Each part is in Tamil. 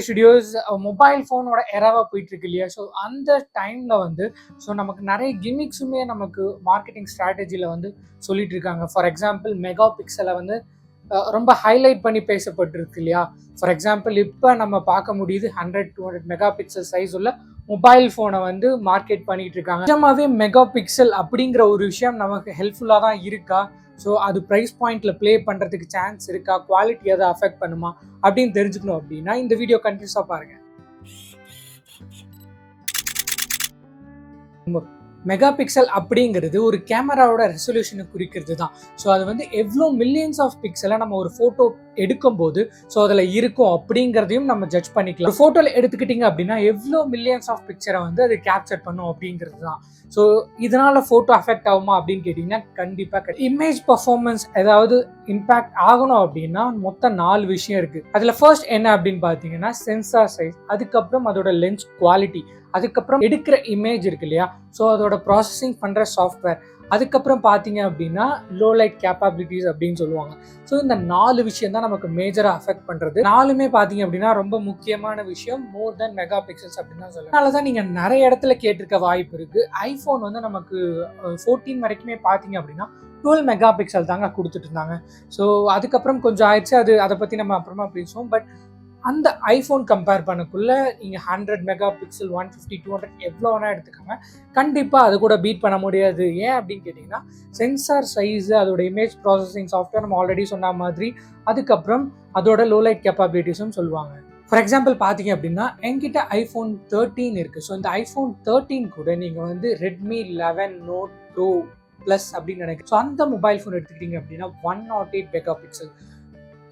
ஸ்டுடியோஸ் மொபைல் ஃபோனோட எராவாக போயிட்டு இருக்கு இல்லையா ஸோ அந்த டைமில் வந்து ஸோ நமக்கு நிறைய கிமிக்ஸுமே நமக்கு மார்க்கெட்டிங் ஸ்ட்ராட்டஜியில் வந்து சொல்லிட்டு இருக்காங்க ஃபார் எக்ஸாம்பிள் மெகா பிக்சலை வந்து ரொம்ப ஹைலைட் பண்ணி பேசப்பட்டிருக்கு இல்லையா ஃபார் எக்ஸாம்பிள் இப்போ நம்ம பார்க்க முடியுது hundred two hundred mega pixel size உள்ள மொபைல் ஃபோனை வந்து மார்க்கெட் பண்ணிட்டு இருக்காங்க நிஜமாவே மெகா பிக்சல் அப்படிங்கிற ஒரு விஷயம் நமக்கு ஹெல்ப்ஃபுல்லாக தான் இருக்கா? ஸோ அது ப்ரைஸ் பாயிண்ட்ல ப்ளே பண்ணுறதுக்கு சான்ஸ் இருக்கா? குவாலிட்டி எதை அஃபெக்ட் பண்ணுமா? அப்படின்னு தெரிஞ்சுக்கணும் அப்படின்னா இந்த வீடியோ கண்டினியூஸாக பாருங்க. மெகா பிக்சல் அப்படிங்கிறது ஒரு கேமராவோட ரெசல்யூஷனை குறிக்கிறது தான் ஸோ அது வந்து எவ்வளோ மில்லியன்ஸ் ஆஃப் பிக்சலை நம்ம ஒரு ஃபோட்டோ எடுக்கும்போது ஸோ அதில் இருக்கும் அப்படிங்கிறதையும் நம்ம ஜட்ஜ் பண்ணிக்கலாம். ஒரு ஃபோட்டோவில் எடுத்துக்கிட்டிங்க அப்படின்னா எவ்வளோ மில்லியன்ஸ் ஆஃப் பிக்சரை வந்து அது கேப்சர் பண்ணும் அப்படிங்கிறது தான் ஸோ இதனால் ஃபோட்டோ அஃபெக்ட் ஆகுமா அப்படின்னு கேட்டிங்கன்னா கண்டிப்பாக இமேஜ் பர்ஃபார்மன்ஸ் ஏதாவது இம்பேக்ட் ஆகணும் அப்படின்னா மொத்தம் நாலு விஷயம் இருக்குது அதில் ஃபர்ஸ்ட் என்ன அப்படின்னு பார்த்தீங்கன்னா சென்சார் சைஸ் அதுக்கப்புறம் அதோட லென்ஸ் குவாலிட்டி அதுக்கப்புறம் எடுக்கிற இமேஜ் இருக்கு இல்லையா? ஸோ அதோட ப்ராசஸிங் பண்ணுற சாஃப்ட்வேர் அதுக்கப்புறம் பார்த்தீங்க அப்படின்னா லோ லைட் கேப்பபிலிட்டிஸ் அப்படின்னு சொல்லுவாங்க. ஸோ இந்த நாலு விஷயம் தான் நமக்கு மேஜராக அஃபெக்ட் பண்ணுறது நாலுமே பார்த்தீங்க அப்படின்னா ரொம்ப முக்கியமான விஷயம். மோர் தென் மெகா பிக்சல்ஸ் அப்படின்னு தான் சொல்லலாம் அதனால தான் நீங்கள் நிறைய இடத்துல கேட்டிருக்க வாய்ப்பு இருக்குது ஐஃபோன் வந்து நமக்கு ஃபோர்டீன் வரைக்குமே பார்த்தீங்க அப்படின்னா டுவெல் மெகா பிக்சல் தாங்க கொடுத்துட்டு இருந்தாங்க. ஸோ அதுக்கப்புறம் கொஞ்சம் ஆயிடுச்சு. அது அதை பற்றி நம்ம அப்புறமா பேசுவோம். பட் அந்த ஐஃபோன் கம்பேர் பண்ணக்குள்ளே நீங்கள் hundred mega pixel one fifty two hundred எவ்வளோ வேணால் எடுத்துக்கோங்க. கண்டிப்பாக அது கூட பீட் பண்ண முடியாது. ஏன் அப்படின்னு கேட்டிங்கன்னா சென்சார் சைஸு அதோட இமேஜ் ப்ராசஸிங் சாஃப்ட்வேர் நம்ம ஆல்ரெடி சொன்ன மாதிரி அதுக்கப்புறம் அதோட லோ லைட் கேப்பபிலிட்டிஸும் சொல்லுவாங்க. ஃபார் எக்ஸாம்பிள் பார்த்தீங்க அப்படின்னா என்கிட்ட ஐஃபோன் தேர்ட்டீன் இருக்குது ஸோ இந்த ஐஃபோன் தேர்ட்டீன் கூட நீங்கள் வந்து Redmi eleven note pro plus அப்படின்னு நினைக்கிறேன். ஸோ அந்த மொபைல் ஃபோன் எடுத்துக்கிட்டீங்க அப்படின்னா one nought eight mega pixel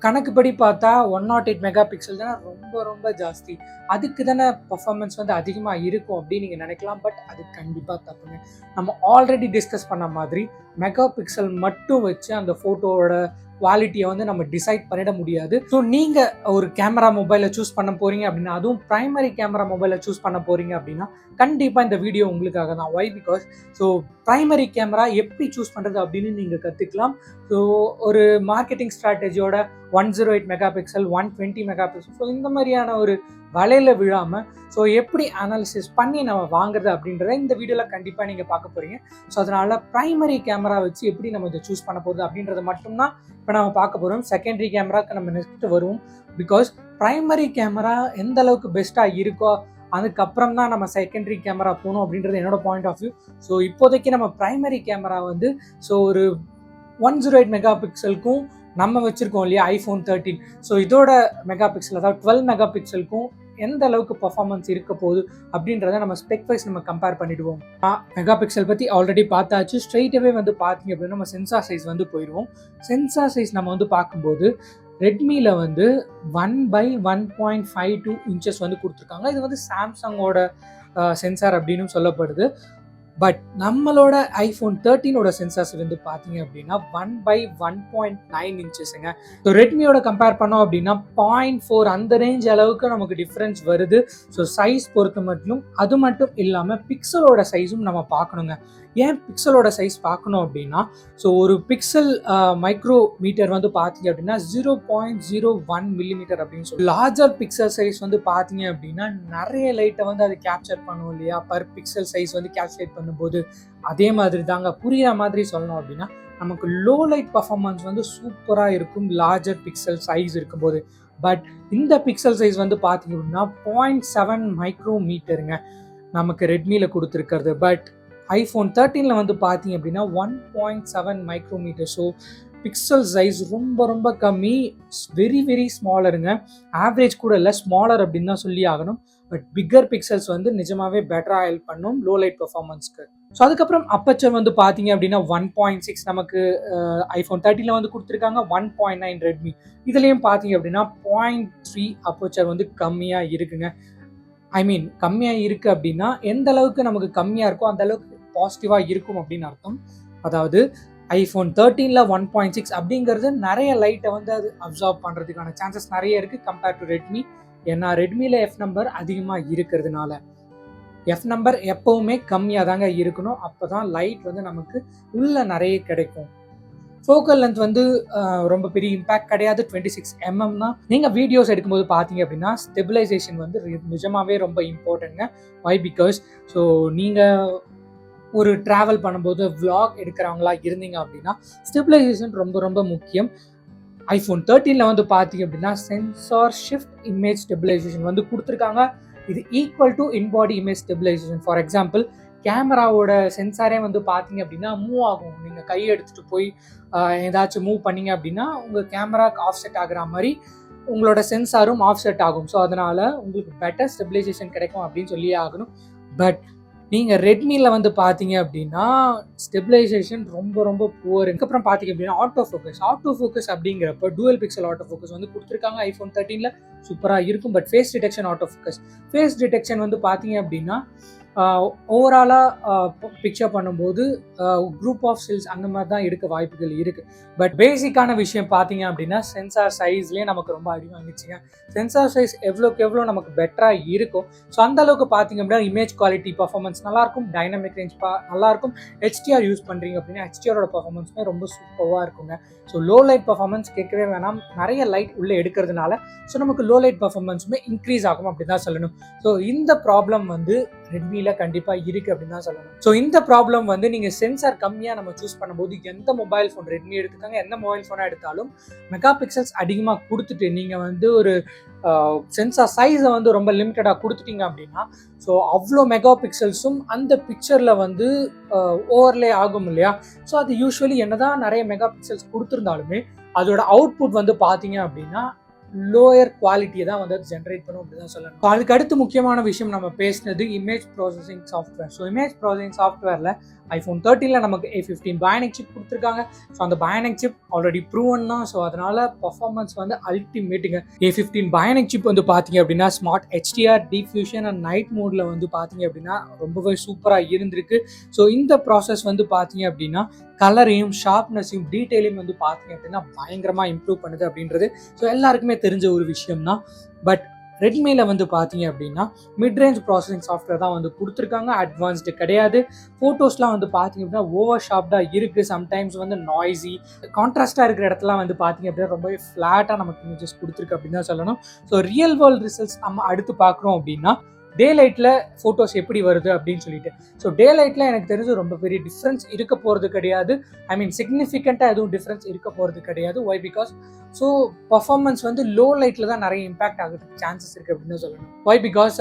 கணக்குப்படி பார்த்தா one nought eight mega pixel தானே? ரொம்ப ரொம்ப ஜாஸ்தி. அதுக்கு தானே பர்ஃபார்மன்ஸ் வந்து அதிகமாக இருக்கும் அப்படின்னு நீங்கள் நினைக்கலாம். பட் அது கண்டிப்பாக தப்புங்க. நம்ம ஆல்ரெடி டிஸ்கஸ் பண்ண மாதிரி மெகா பிக்சல் மட்டும் வச்சு அந்த ஃபோட்டோவோட குவாலிட்டியை வந்து நம்ம டிசைட் பண்ணிட முடியாது. ஸோ நீங்கள் ஒரு கேமரா மொபைலை சூஸ் பண்ண போகிறீங்க அப்படின்னா அதுவும் ப்ரைமரி கேமரா மொபைலை சூஸ் பண்ண போகிறீங்க அப்படின்னா கண்டிப்பாக இந்த வீடியோ உங்களுக்காக தான். Why because so primary camera எப்படி சூஸ் பண்ணுறது அப்படின்னு நீங்கள் கற்றுக்கலாம் ஸோ ஒரு marketing ஸ்ட்ராட்டஜியோட one zero eight mega pixel one twenty mega pixel so இந்த மாதிரியான ஒரு வலையில் விழாமல் ஸோ எப்படி அனாலிசிஸ் பண்ணி நம்ம வாங்குறது அப்படின்றத இந்த வீடியோவில் கண்டிப்பாக நீங்கள் பார்க்க போகிறீங்க ஸோ அதனால் ப்ரைமரி கேமரா வச்சு எப்படி நம்ம இதை சூஸ் பண்ண போகுது அப்படின்றத மட்டும்தான் இப்போ நம்ம பார்க்க போகிறோம் செகண்டரி கேமராவுக்கு நம்ம நெக்ஸ்ட் வருவோம். பிகாஸ் ப்ரைமரி கேமரா எந்த அளவுக்கு பெஸ்ட்டாக இருக்கோ அதுக்கப்புறம் தான் நம்ம செகண்டரி கேமரா போகணும் அப்படின்றது என்னோட பாயிண்ட் ஆஃப் வியூ ஸோ இப்போதைக்கு நம்ம ப்ரைமரி கேமரா வந்து ஸோ ஒரு ஒன் ஜீரோ எயிட் மெகா பிக்சலுக்கும் நம்ம வச்சுருக்கோம் இல்லையா ஐஃபோன் தேர்ட்டின் ஸோ இதோட மெகா பிக்சல் அதாவது டுவெல் மெகா பிக்சலுக்கும் எந்த அளவுக்கு பர்ஃபார்மன்ஸ் இருக்க போகுது அப்படின்றத நம்ம ஸ்பெக் வைஸ் நம்ம கம்பேர் பண்ணிடுவோம். மெகா பிக்சல் பற்றி ஆல்ரெடி பார்த்தாச்சு. ஸ்ட்ரைட்டாகவே வந்து பார்த்தீங்க அப்படின்னா நம்ம சென்சார் சைஸ் வந்து போயிடுவோம். சென்சார் சைஸ் நம்ம வந்து பார்க்கும்போது ரெட்மியில் வந்து one by one point five two inches வந்து கொடுத்துருக்காங்க. இது வந்து சாம்சங்கோட சென்சார் அப்படின்னு சொல்லப்படுது. பட் நம்மளோட ஐஃபோன் தேர்ட்டீனோட சென்சார்ஸ் வந்து பார்த்தீங்க அப்படின்னா one by one point nine இன்ச்சஸுங்க so ரெட்மியோட கம்பேர் பண்ணோம் அப்படின்னா பாயிண்ட் ஃபோர் அந்த ரேஞ்ச் அளவுக்கு நமக்கு டிஃப்ரென்ஸ் வருது. ஸோ சைஸ் பொறுத்த மட்டும் அது மட்டும் இல்லாமல் பிக்சலோட சைஸும் நம்ம பார்க்கணுங்க. ஏன் பிக்சலோட சைஸ் பார்க்கணும் அப்படின்னா ஸோ ஒரு பிக்சல் மைக்ரோ மீட்டர் வந்து பார்த்தீங்க அப்படின்னா zero point zero one millimetre அப்படின்னு சொல்லி லார்ஜர் பிக்சல் சைஸ் வந்து பார்த்தீங்க அப்படின்னா நிறைய லைட்டை வந்து அது கேப்சர் பண்ணும் இல்லையா? பர் பிக்சல் சைஸ் வந்து கேல்குலேட் பண்ணும்போது அதே மாதிரி தாங்க புரிகிற மாதிரி சொல்லணும் அப்படின்னா நமக்கு லோ லைட் பர்ஃபார்மன்ஸ் வந்து சூப்பராக இருக்கும் லார்ஜர் பிக்சல் சைஸ் இருக்கும்போது. பட் இந்த பிக்சல் சைஸ் வந்து பார்த்தீங்க அப்படின்னா பாயிண்ட் செவன் மைக்ரோ மீட்டருங்க நமக்கு ரெட்மியில் கொடுத்துருக்கிறது. பட் ஐஃபோன் தேர்ட்டீனில் வந்து பார்த்தீங்க அப்படின்னா one point seven micrometre so pixel size ரொம்ப ரொம்ப கம்மி. வெரி வெரி ஸ்மாலருங்க ஆவரேஜ் கூட இல்லை ஸ்மாலர் அப்படின்னு தான் சொல்லி ஆகணும். பட் பிக்கர் பிக்சல்ஸ் வந்து நிஜமாவே பெட்டராக ஹெல்ப் பண்ணும் லோ லைட் பெர்ஃபார்மன்ஸ்க்கு ஸோ அதுக்கப்புறம் அப்பச்சர் வந்து பார்த்தீங்க அப்படின்னா ஒன் பாயிண்ட் சிக்ஸ் நமக்கு ஐஃபோன் தேர்ட்டியில் வந்து கொடுத்துருக்காங்க. ஒன் பாயிண்ட் நைன் ரெட்மி இதுலேயும் பார்த்தீங்க அப்படின்னா பாயிண்ட் த்ரீ அப்பச்சர் வந்து கம்மியாக இருக்குங்க. ஐ மீன் கம்மியாக இருக்குது அப்படின்னா எந்த அளவுக்கு நமக்கு கம்மியாக இருக்கோ அந்த அளவுக்கு பாசிட்டிவாக இருக்கும் அப்படின்னு அர்த்தம். அதாவது ஐஃபோன் தேர்ட்டீனில் ஒன் பாயிண்ட் சிக்ஸ் அப்படிங்கிறது நிறைய லைட்டை வந்து அது அப்சார்ப் பண்ணுறதுக்கான சான்சஸ் நிறைய இருக்குது கம்பேர் டு ரெட்மி ஏன்னா ரெட்மியில் எஃப் நம்பர் அதிகமாக இருக்கிறதுனால. எஃப் நம்பர் எப்போவுமே கம்மியாக தாங்க இருக்கணும். அப்போ தான் லைட் வந்து நமக்கு உள்ளே நிறைய கிடைக்கும். ஃபோக்கல் லென்த் வந்து ரொம்ப பெரிய இம்பாக்ட் கிடையாது. டுவெண்ட்டி சிக்ஸ் எம்எம் தான். நீங்கள் வீடியோஸ் எடுக்கும்போது பார்த்தீங்க அப்படின்னா ஸ்டெபிலைசேஷன் வந்து நிஜமாகவே ரொம்ப இம்பார்ட்டன்ட்ங்க வை பிகாஸ் ஸோ நீங்கள் ஒரு ட்ராவல் பண்ணும்போது விளாக் எடுக்கிறவங்களா இருந்தீங்க அப்படின்னா ஸ்டெபிலைசேஷன் ரொம்ப ரொம்ப முக்கியம். ஐஃபோன் தேர்ட்டீனில் வந்து பார்த்தீங்க அப்படின்னா சென்சார் ஷிஃப்ட் இமேஜ் ஸ்டெபிலைசேஷன் வந்து கொடுத்துருக்காங்க. இது equal to in body image stabilisation for example கேமராவோட சென்சாரே வந்து பார்த்தீங்க அப்படின்னா மூவ் ஆகும். நீங்கள் கையை எடுத்துகிட்டு போய் ஏதாச்சும் மூவ் பண்ணீங்க அப்படின்னா உங்கள் கேமராக்கு ஆஃப் செட் ஆகிற மாதிரி உங்களோட சென்சாரும் ஆஃப் செட் ஆகும். ஸோ அதனால் உங்களுக்கு பெட்டர் ஸ்டெபிலைசேஷன் கிடைக்கும் அப்படின்னு சொல்லியே ஆகணும். பட் நீங்கள் ரெட்மியில் வந்து பார்த்தீங்க அப்படின்னா ஸ்டெபிலைசேஷன் ரொம்ப ரொம்ப புவர் அதுக்கப்புறம் பார்த்தீங்க அப்படின்னா ஆட்டோ ஃபோக்கஸ் ஆட்டோ ஃபோக்கஸ் அப்படிங்கிறப்ப டூவல் பிக்சல் ஆட்டோ ஃபோக்கஸ் வந்து கொடுத்துருக்காங்க ஐஃபோன் தேர்ட்டீனில் சூப்பராக இருக்கும் but face detection auto focus face detection வந்து பார்த்தீங்க அப்படின்னா ஓவராலாக பிக்சர் பண்ணும்போது குரூப் ஆஃப் செல்ஸ் அந்த மாதிரி தான் எடுக்க வாய்ப்புகள் இருக்குது பட் பேசிக்கான விஷயம் பார்த்தீங்க அப்படின்னா சென்சார் சைஸ்லேயே நமக்கு ரொம்ப அடிவாங்கிச்சுங்க சென்சார் சைஸ் எவ்வளோக்கு எவ்வளோ நமக்கு பெட்டராக இருக்கும். ஸோ அந்த அளவுக்கு பார்த்தீங்க அப்படின்னா இமேஜ் குவாலிட்டி பர்ஃபார்மன்ஸ் நல்லாயிருக்கும். டைனமிக் ரேஞ்ச் பா நல்லாயிருக்கும். ஹெச்டிஆர் யூஸ் பண்ணுறீங்க அப்படின்னா ஹெச்டிஆரோட பர்ஃபார்மன்ஸுமே ரொம்ப சூப்பராக இருக்குங்க. ஸோ லோ லைட் பர்ஃபார்மன்ஸ் கேட்கவே வேணாம். நிறைய லைட் உள்ளே எடுக்கிறதுனால ஸோ நமக்கு லோ லைட் பர்ஃபார்மன்ஸுமே இன்க்ரீஸ் ஆகும் அப்படி தான் சொல்லணும். ஸோ இந்த ப்ராப்ளம் வந்து ரெட்மியில் கண்டிப்பாக இருக்குது அப்படின்னு தான் சொல்லணும். ஸோ இந்த ப்ராப்ளம் வந்து நீங்கள் சென்சார் கம்மியாக நம்ம சூஸ் பண்ணும்போது எந்த மொபைல் ஃபோன் ரெட்மி எடுத்துக்காங்க எந்த மொபைல் ஃபோனாக எடுத்தாலும் மெகா பிக்சல்ஸ் அதிகமாக கொடுத்துட்டு நீங்கள் வந்து ஒரு சென்சார் சைஸை வந்து ரொம்ப லிமிட்டடாக கொடுத்துட்டீங்க அப்படின்னா ஸோ அவ்வளோ மெகா பிக்சல்ஸும் அந்த பிக்சரில் வந்து ஓவர்லே ஆகும் இல்லையா? ஸோ அது யூஸ்வலி என்னதான் நிறைய மெகா பிக்சல்ஸ் கொடுத்துருந்தாலுமே அதோட அவுட்புட் வந்து பார்த்தீங்க அப்படின்னா லோயர் குவாலிட்டியை தான் வந்து அது ஜென்ரேட் பண்ணும் அப்படி தான் சொல்லணும். ஸோ அதுக்கு அடுத்து முக்கியமான விஷயம் நம்ம பேசினது image processing software so image processing சாஃப்ட்வேரில் ஐஃபோன் தேர்ட்டியில் நமக்கு ஏ ஃபிஃப்டீன் பயானிக் சிப் கொடுத்துருக்காங்க. ஸோ அந்த பயானிக் சிப் ஆல்ரெடி ப்ரூவன் தான். ஸோ அதனால பர்ஃபார்மன்ஸ் வந்து அல்டிமேட்டுங்க ஏ ஃபிஃப்டீன் பயானிக் சிப் வந்து பார்த்தீங்க அப்படின்னா smart HDR deep fusion and night மோடில் வந்து பார்த்தீங்க அப்படின்னா ரொம்பவே சூப்பராக இருந்திருக்கு. ஸோ இந்த ப்ராசஸ் வந்து பார்த்தீங்க அப்படின்னா கலரையும் ஷார்ப்னஸையும் டீட்டெயிலையும் வந்து பார்த்தீங்க அப்படின்னா பயங்கரமாக இம்ப்ரூவ் பண்ணுது அப்படின்றது. ஸோ எல்லாருக்குமே தெரிஞ்ச ஒரு விஷயம் தான் பட் ரெட்மியில் வந்து பார்த்தீங்க அப்படின்னா மிட் ரேஞ்ச் ப்ராசஸிங் சாஃப்ட்வேர் தான் வந்து கொடுத்துருக்காங்க. அட்வான்ஸ்டு கிடையாது. ஃபோட்டோஸ்லாம் வந்து பார்த்தீங்க அப்படின்னா ஓவர் ஷார்ப்டாக இருக்குது சம்டைம்ஸ் வந்து நாய்ஸி கான்ட்ராஸ்டாக இருக்கிற இடத்துலாம் வந்து பார்த்தீங்க அப்படின்னா ரொம்பவே ஃப்ளாட்டாக நமக்கு இமேஜஸ் கொடுத்துருக்கு அப்படின்னு தான் சொல்லணும். ஸோ ரியல் வேர்ல்ட் ரிசல்ட்ஸ் நம்ம அடுத்து பார்க்குறோம் அப்படின்னா டே லைட்டில் ஃபோட்டோஸ் எப்படி வருது அப்படின்னு சொல்லிட்டு. ஸோ டே லைட்டில் எனக்கு தெரிஞ்சு ரொம்ப பெரிய டிஃப்ரென்ஸ் இருக்க போகிறது கிடையாது. ஐ மீன் சிக்னிஃபிகண்ட்டாக எதுவும் டிஃப்ரென்ஸ் இருக்க போகிறது கிடையாது. ஒய் பிகாஸ் ஸோ பர்ஃபார்மன்ஸ் வந்து லோ லைட்டில் தான் நிறைய இம்பாக்ட் ஆகிறதுக்கு சான்சஸ் இருக்குது அப்படின்னு சொல்லணும். ஒய் பிகாஸ்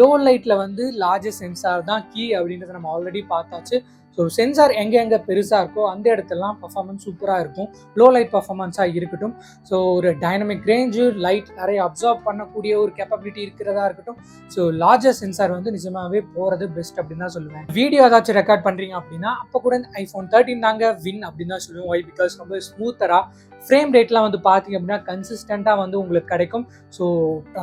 லோ லைட்டில் வந்து லார்ஜஸ்ட் சென்சார் தான் கீ அப்படின்றத நம்ம ஆல்ரெடி பார்த்தாச்சு. ஸோ சென்சார் எங்கே எங்கே பெருசாக இருக்கோ அந்த இடத்துலலாம் பர்ஃபார்மன்ஸ் சூப்பராக இருக்கும். லோ லைட் பர்ஃபார்மன்ஸாக இருக்கட்டும். ஸோ ஒரு டைனமிக் ரேஞ்சு லைட் நிறைய அப்சர்வ் பண்ணக்கூடிய ஒரு கேப்பபிலிட்டி இருக்கிறதா இருக்கட்டும். ஸோ லார்ஜர் சென்சார் வந்து நிஜமாவே போகிறது பெஸ்ட் அப்படின்னு தான் சொல்லுவேன். வீடியோ ஏதாச்சும் ரெக்கார்ட் பண்ணுறீங்க அப்படின்னா அப்போ கூட இந்த ஐஃபோன் தேர்ட்டின் தாங்க வின் அப்படின்னு தான் சொல்லுவேன். ஒய் பிகாஸ் ரொம்ப ஸ்மூத்தராக ஃப்ரேம் ரேட்லாம் வந்து பார்த்தீங்க அப்படின்னா கன்சிஸ்டண்ட்டாக வந்து உங்களுக்கு கிடைக்கும். ஸோ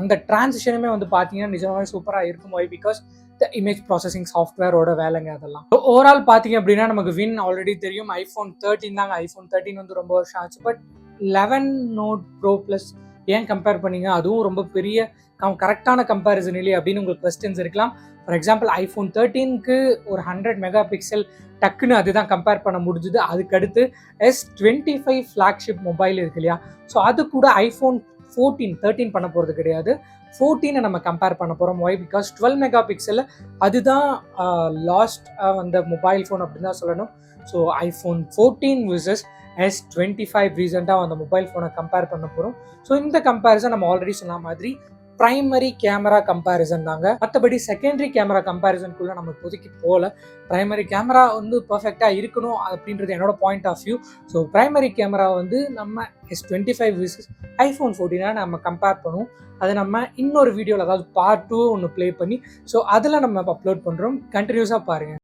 அந்த டிரான்சிஷனுமே வந்து பார்த்தீங்கன்னா நிஜமாகவே சூப்பராக இருக்கும். Why because the image processing சாஃப்ட்வேரோட வேலைங்க அதெல்லாம். ஓவரால் பார்த்தீங்க அப்படின்னா நமக்கு வின் ஆல்ரெடி தெரியும். ஐஃபோன் தேர்ட்டின் தாங்க. ஐஃபோன் தேர்ட்டின் வந்து ரொம்ப வருஷம் ஆச்சு. But eleven note pro plus ஏன் கம்பேர் பண்ணீங்க? அதுவும் ரொம்ப பெரிய கரெக்டான கம்பேரிசன் இல்லையே அப்படின்னு உங்களுக்கு கொஸ்டின்ஸ் இருக்கலாம். ஃபார் எக்ஸாம்பிள் ஐஃபோன் தேர்ட்டீனுக்கு ஒரு ஹண்ட்ரட் மெகா பிக்சல் டக்குன்னு அதுதான் கம்பேர் பண்ண முடிஞ்சுது. அதுக்கடுத்து S twenty five flagship mobile இருக்கு இல்லையா? ஸோ அது கூட ஐஃபோன் ஃபோர்டீன் தேர்ட்டீன் பண்ண போகிறது கிடையாது. ஃபோர்டீனை நம்ம கம்பேர் பண்ண போகிறோம் ஒய் பிகாஸ் டுவெல் மெகா பிக்சலில் அதுதான் லாஸ்ட் வந்த மொபைல் ஃபோன் அப்படின்னு தான் சொல்லணும். So iPhone fourteen versus S twenty five ரீசெண்டாக அந்த மொபைல் ஃபோனை கம்பேர் பண்ண போகிறோம் ஸோ இந்த கம்பேரிசன் நம்ம ஆல்ரெடி சொன்ன மாதிரி பிரைமரி கேமரா கம்பேரிசன் தாங்க. மற்றபடி செகண்டரி கேமரா கம்பேரிசனுக்குள்ளே நம்ம இப்போதைக்கு போகல பிரைமரி கேமரா வந்து பர்ஃபெக்டாக இருக்கணும் அப்படின்றது என்னோட point of view so primary camera வந்து நம்ம S twenty five versus iPhone ஃபோர்டீனாக நம்ம கம்பேர் பண்ணுவோம். அதை நம்ம இன்னொரு வீடியோவில் அதாவது பார்ட் டூ ஒன்று ப்ளே பண்ணி ஸோ அதில் நம்ம அப்லோட் பண்ணுறோம் கண்டினியூஸாக பாருங்கள்